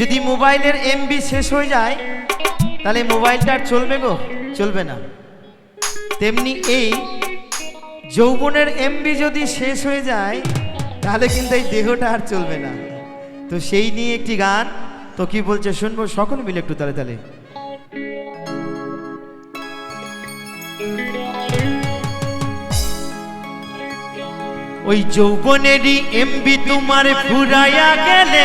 যদি মোবাইলের এমবি শেষ হয়ে যায়, তাহলে মোবাইলটা আর চলবে গো? চলবে না। তেমনি এই যৌবনের এমবি যদি শেষ হয়ে যায়, তাহলে কিন্তু এই দেহটা আর চলবে না। তো সেই নিয়ে একটি গান। তো কি বলছে শুনব? সকল মিলে একটু তালে তালে। ওই যৌবনেরই এমবি তোমার ফুরাইয়া গেলে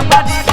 somebody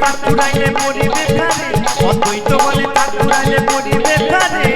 পাকুড়াইলে মরিবে খারে অদ্বৈত বলে পাকুড়াইলে মরিবে খারে